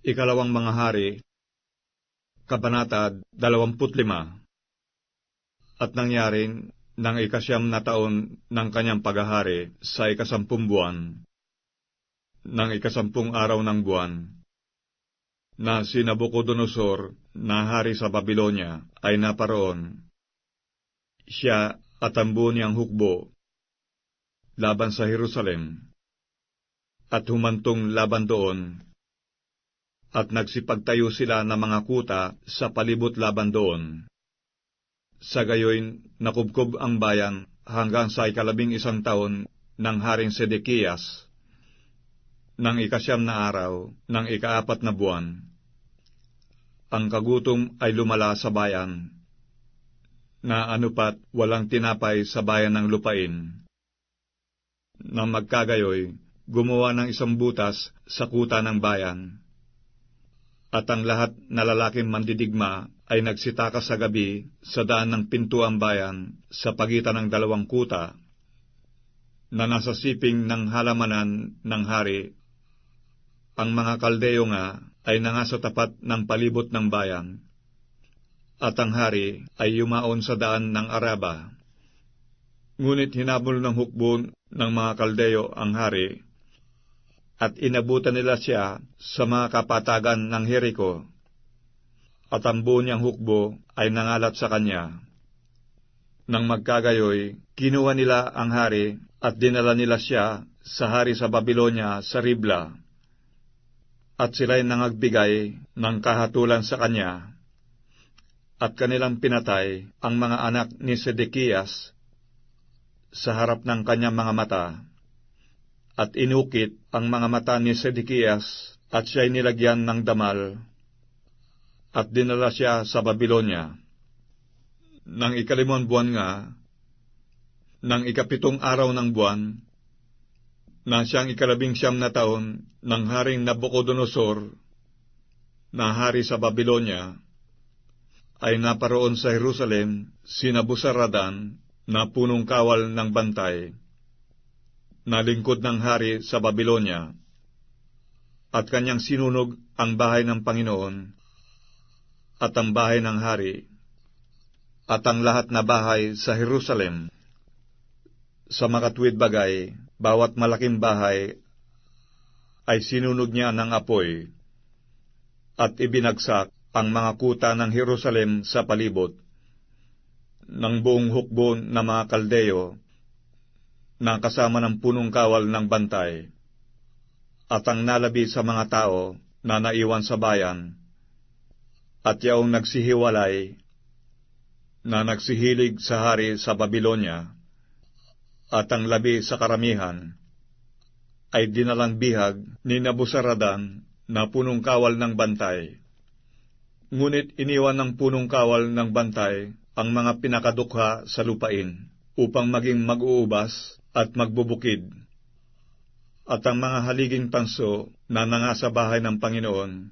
Ikalawang mga hari, Kabanata 25 At nangyaring nang ikasyam na taon ng kanyang paghahari sa ikasampung buwan, ng ikasampung araw ng buwan, na si Nabucodonosor na hari sa Babylonia ay naparoon. Siya at ang buo niyang hukbo laban sa Jerusalem at humantong laban doon at nagsipagtayo sila ng mga kuta sa palibot laban doon. Sa gayoy, nakubkob ang bayan hanggang sa ikalabing isang taon ng Haring Sedekias, ng ikasyam na araw ng ikaapat na buwan. Ang kagutom ay lumala sa bayan, na anupat walang tinapay sa bayan ng lupain. Nang magkagayoy, gumawa ng isang butas sa kuta ng bayan. At ang lahat na lalaking mandidigma ay nagsitakas sa gabi sa daan ng pintuang bayan sa pagitan ng dalawang kuta na nasa siping ng halamanan ng hari. Ang mga kaldeo nga ay nanga sa tapat ng palibot ng bayan. At ang hari ay yumaon sa daan ng Araba. Ngunit hinabol ng hukbo ng mga kaldeo ang hari at inabutan nila siya sa mga kapatagan ng Jericho at ang buo niyang hukbo ay nangalat sa kanya. Nang magkagayoy, kinuha nila ang hari at dinala nila siya sa hari sa Babylonia sa Ribla. At sila'y nangagbigay ng kahatulan sa kanya. At kanilang pinatay ang mga anak ni Sedekias sa harap ng kanyang mga mata. At inukit ang mga mata ni Sedekias at siya'y nilagyan ng damal at dinala siya sa Babylonia. Nang ikalimon buwan nga, nang ikapitong araw ng buwan, na siyang ikalabing siyam na taon ng Haring Nabucodonosor, na hari sa Babylonia, ay naparoon sa Jerusalem si Nabusaradan na punong kawal ng bantay, na lingkod ng hari sa Babylonia, at kanyang sinunog ang bahay ng Panginoon at ang bahay ng hari, at ang lahat na bahay sa Jerusalem. Sa makatwid bagay, bawat malaking bahay ay sinunog niya ng apoy, at ibinagsak ang mga kuta ng Jerusalem sa palibot, ng buong hukbo ng mga kaldeo, na kasama ng punong kawal ng bantay, at ang nalabi sa mga tao na naiwan sa bayan, at yaong nagsihiwalay na nagsihilig sa hari sa Babylonia at ang labi sa karamihan ay dinalang bihag ni Nabusaradan na punong kawal ng bantay. Ngunit iniwan ng punong kawal ng bantay ang mga pinakadukha sa lupain upang maging mag-uubas at magbubukid. At ang mga haliging tanso na nangasa bahay ng Panginoon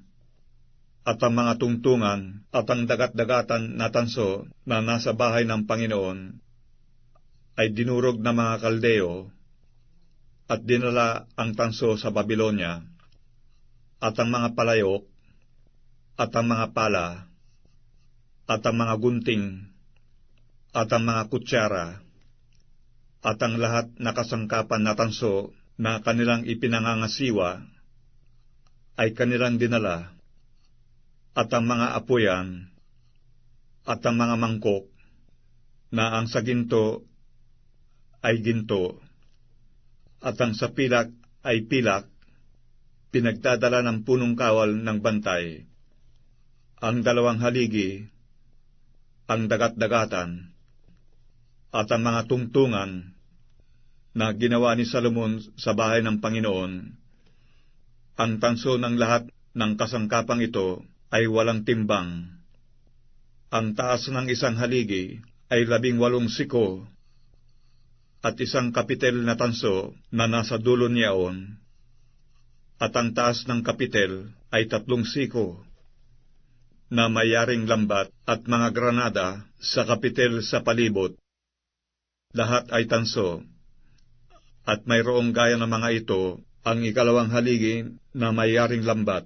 at ang mga tungtungan at ang dagat-dagatan na tanso na nasa bahay ng Panginoon ay dinurog ng mga kaldeo at dinala ang tanso sa Babylonia at ang mga palayok at ang mga pala at ang mga gunting at ang mga kutsara at ang lahat na kasangkapan na tanso na kanilang ipinangangasiwa ay kanilang dinala. At ang mga apuyan, at ang mga mangkok, na ang sa ginto ay ginto, at ang sa pilak ay pilak, pinagdadala ng punong kawal ng bantay. Ang dalawang haligi, ang dagat-dagatan, at ang mga tungtungan na ginawa ni Salomon sa bahay ng Panginoon. Ang tanso ng lahat ng kasangkapang ito ay walang timbang. Ang taas ng isang haligi ay labing walong siko at isang kapitel na tanso na nasa dulo niyaon, at ang taas ng kapitel ay tatlong siko na mayaring lambat at mga granada sa kapitel sa palibot. Lahat ay tanso, at mayroong gaya ng mga ito ang ikalawang haligi na mayaring lambat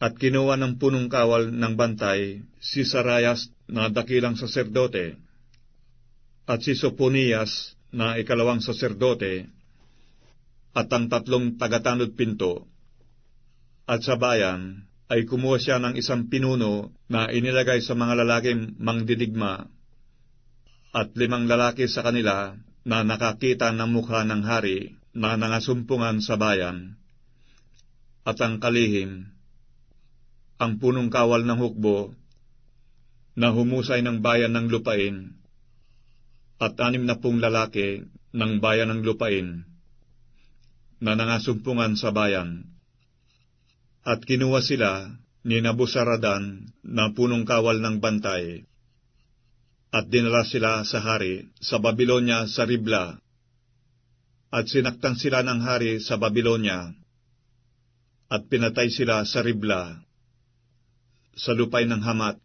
At kinuha ng punong kawal ng bantay si Sarayas na dakilang saserdote, at si Soponias na ikalawang saserdote, at ang tatlong tagatanod pinto. At sa bayan ay kumuha siya ng isang pinuno na inilagay sa mga lalaking mangdidigma, at limang lalaki sa kanila na nakakita ng mukha ng hari na nangasumpungan sa bayan. At ang kalihim, ang punong kawal ng hukbo na humusay ng bayan ng lupain at anim na pung lalaki ng bayan ng lupain na nangasumpungan sa bayan. At kinuha sila ni Nabusaradan na punong kawal ng bantay at dinala sila sa hari sa Babilonya sa Ribla at sinaktan sila ng hari sa Babilonya at pinatay sila sa Ribla sa lupay ng Hamat.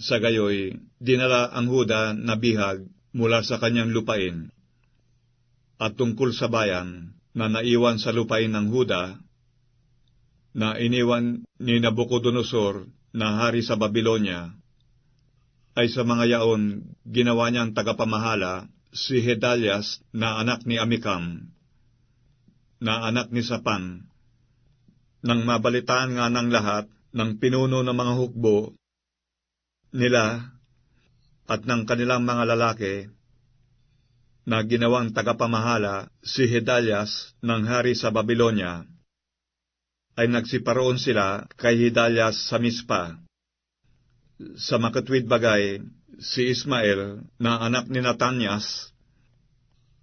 Sa gayoy, dinala ang Huda na bihag mula sa kanyang lupain. At tungkol sa bayan na naiwan sa lupain ng Huda, na iniwan ni Nabucodonosor na hari sa Babilonya, ay sa mga yaon ginawa niyang tagapamahala si Hedalias na anak ni Amikam, na anak ni Sapan, nang mabalitaan nga ng lahat ng pinuno ng mga hukbo nila at ng kanilang mga lalaki na ginawang tagapamahala si Hedalias ng hari sa Babilonya, ay nagsiparoon sila kay Hedalias sa Mispa. Sa makatwid bagay, si Ismael na anak ni Natanyas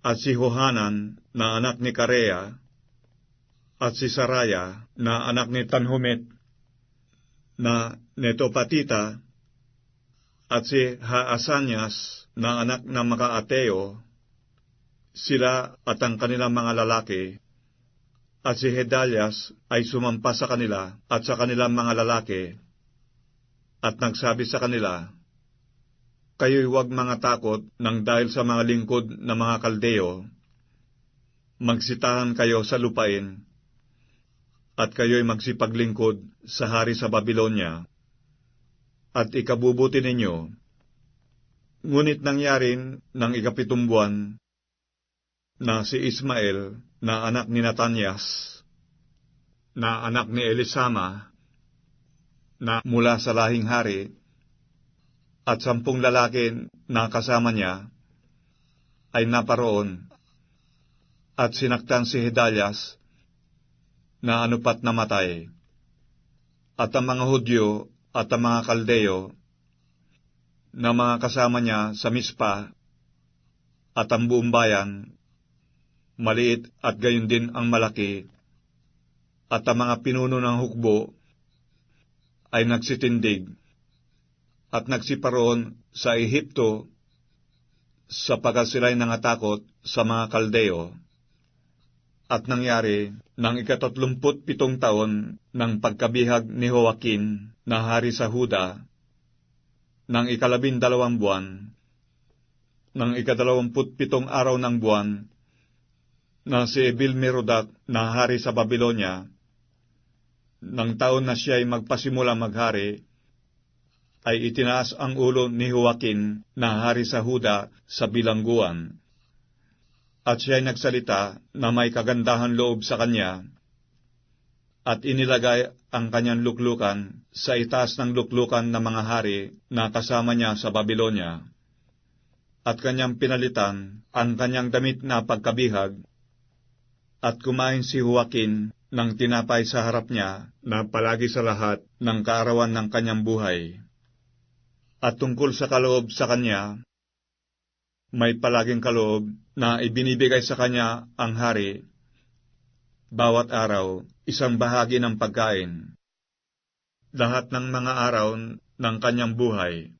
at si Hohanan na anak ni Karea at si Saraya na anak ni Tanhumit na Netopatita at si Haasanyas na anak ng Makaateo, sila at ang kanilang mga lalaki, at si Hedalias ay sumampa sa kanila at sa kanilang mga lalaki, at nagsabi sa kanila, Kayo'y huwag mga takot nang dahil sa mga lingkod na mga kaldeo, magsitahan kayo sa lupain at kayo'y magsipaglingkod sa hari sa Babilonya, at ikabubuti ninyo. Ngunit nangyarin ng ikapitong buwan na si Ismael na anak ni Natanyas, na anak ni Elisama, na mula sa lahing hari, at sampung lalaki na kasama niya, ay naparoon, at sinaktan si Hedalias na anupat namatay. At ang mga Hudyo at ang mga Kaldeo na mga kasama niya sa Mispa at ang buong bayan, maliit at gayon din ang malaki, at ang mga pinuno ng hukbo ay nagsitindig at nagsiparoon sa Ehipto sapagkat sila'y nangatakot sa mga Kaldeo at nangyari ng ikatatlumput pitong taon ng pagkabihag ni Joaquin na hari sa Huda, ng ikalabindalawang buwan, ng ikadalawamput pitong araw ng buwan, na si Ebilmerodak na hari sa Babilonya, ng taon na siya ay magpasimula maghari, ay itinaas ang ulo ni Joaquin na hari sa Huda sa bilangguan. At siya'y nagsalita na may kagandahan loob sa kanya, at inilagay ang kanyang luklukan sa itaas ng luklukan ng mga hari na kasama niya sa Babilonya, at kanyang pinalitan ang kanyang damit na pagkabihag, at kumain si Joaquin ng tinapay sa harap niya na palagi sa lahat ng kaarawan ng kanyang buhay. At tungkol sa kaloob sa kanya, may palaging kaloob na ibinibigay sa kanya ang hari, bawat araw, isang bahagi ng pagkain. Lahat ng mga araw ng kanyang buhay,